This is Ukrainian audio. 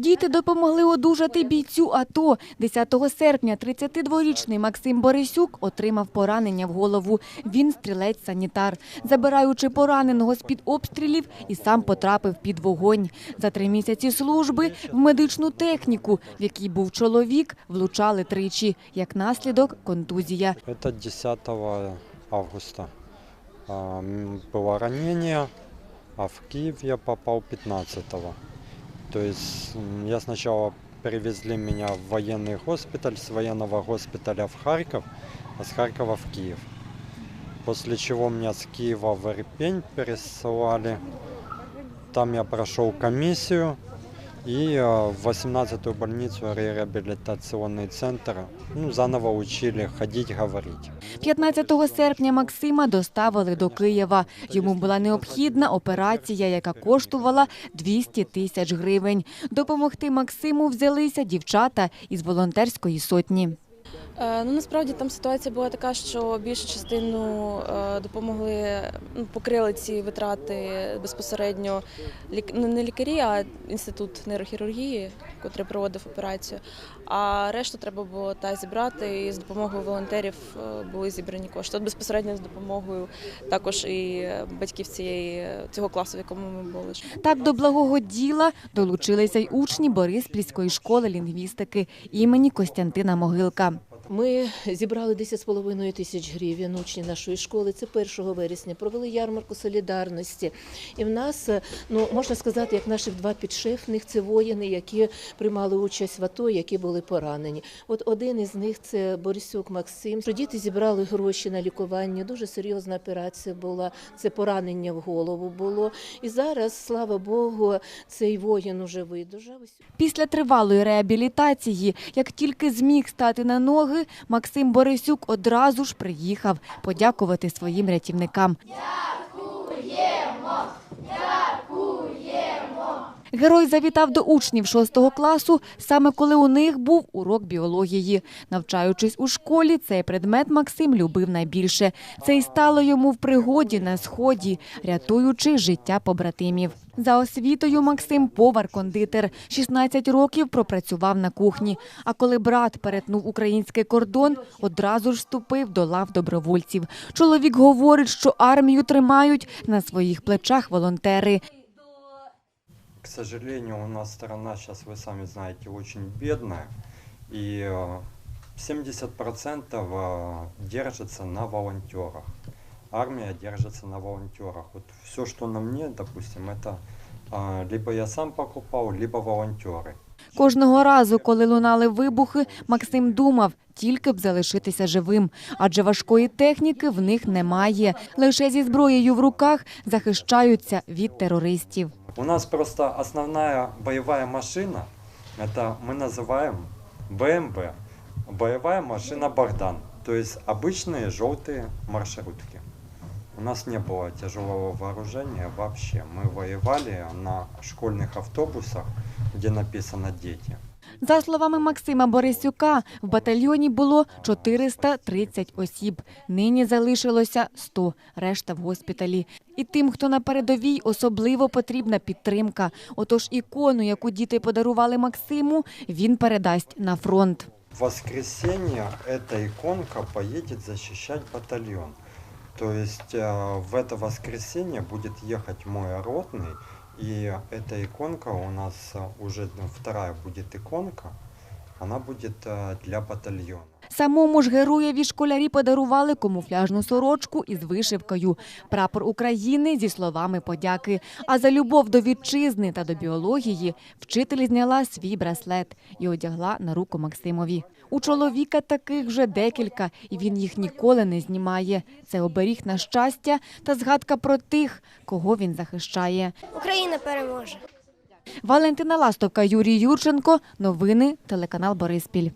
Діти допомогли одужати бійцю АТО. 10 серпня 32-річний Максим Борисюк отримав поранення в голову. Він стрілець-санітар. Забираючи пораненого з-під обстрілів, і сам потрапив під вогонь. За три місяці служби в медичну техніку, в якій був чоловік, влучали тричі. Як наслідок – контузія. Это 10 августа. Было ранение, а в Киев я попал 15-го. То есть я сначала перевезли меня в военный госпиталь, с военного госпиталя в Харьков, а с Харькова в Киев. После чего меня с Киева в Ирпень пересылали. Там я прошел комиссию и э, в 18-ю больницу реабилитационный центр. Ну, заново учили ходить, говорить. 15 серпня Максима доставили до Києва. Йому була необхідна операція, яка коштувала 200 тисяч гривень. Допомогти Максиму взялися дівчата із волонтерської сотні. Е, Ну насправді там ситуація була така, що більшу частину е, допомогли ну, покрили ці витрати безпосередньо ну, не лікарі, а інститут нейрохірургії, котрий проводив операцію. А решту треба було та зібрати. І з допомогою волонтерів е, були зібрані кошти. От безпосередньо з допомогою також і батьків цієї цього класу, в якому ми були. Так до благого діла долучилися й учні Бориспільської школи лінгвістики імені Костянтина Могилка. Ми зібрали 10,5 тисяч гривень учні нашої школи. Це 1 вересня. Провели ярмарку солідарності. І в нас, е, ну можна сказати, як наших два підшефних це воїни, які приймали участь в АТО, які були поранені. От один із них це Борисюк Максим. Діти зібрали гроші на лікування. Дуже серйозна операція була. Це поранення в голову було. І зараз, слава Богу, цей воїн уже видужав. Після тривалої реабілітації, як тільки зміг стати на ноги, Максим Борисюк одразу ж приїхав подякувати своїм рятівникам. Герой завітав до учнів 6 класу, саме коли у них був урок біології. Навчаючись у школі, цей предмет Максим любив найбільше. Це й стало йому в пригоді на сході, рятуючи життя побратимів. За освітою Максим повар-кондитер. 16 років пропрацював на кухні. А коли брат перетнув український кордон, одразу ж вступив до лав добровольців. Чоловік говорить, що армію тримають на своїх плечах волонтери К сожалению, у нас страна сейчас, вы сами знаете, очень бедная. И э, 70% э, держится на волонтерах. Армия держится на волонтерах. Вот все, что на мне, допустим, это э, либо я сам покупал, либо волонтеры. Кожного разу, коли лунали вибухи, Максим думав, тільки б залишитися живим, адже важкої техніки в них немає. Лише зі зброєю в руках захищаються від терористів. У нас просто основная боевая машина, это мы называем БМВ, боевая машина Богдан, то есть обычные желтые маршрутки. У нас не было тяжелого вооружения вообще. Мы воевали на школьных автобусах, где написано «Дети». За словами Максима Борисюка, в батальйоні було 430 осіб. Нині залишилося 100, решта в госпіталі. І тим, хто на передовій, особливо потрібна підтримка. Отож ікону, яку діти подарували Максиму, він передасть на фронт. В воскресенье эта иконка поедет защищать батальон. То есть э, в это воскресенье будет ехать мой ротный, и эта иконка у нас э, уже ну, вторая будет иконка, она будет э, для батальона. Самому ж героєві школярі подарували камуфляжну сорочку із вишивкою, прапор України зі словами подяки. А за любов до вітчизни та до біології вчитель зняла свій браслет і одягла на руку Максимові. У чоловіка таких вже декілька, і він їх ніколи не знімає. Це оберіг на щастя та згадка про тих, кого він захищає. Україна переможе. Валентина Ластовка, Юрій Юрченко. Новини телеканал Бориспіль.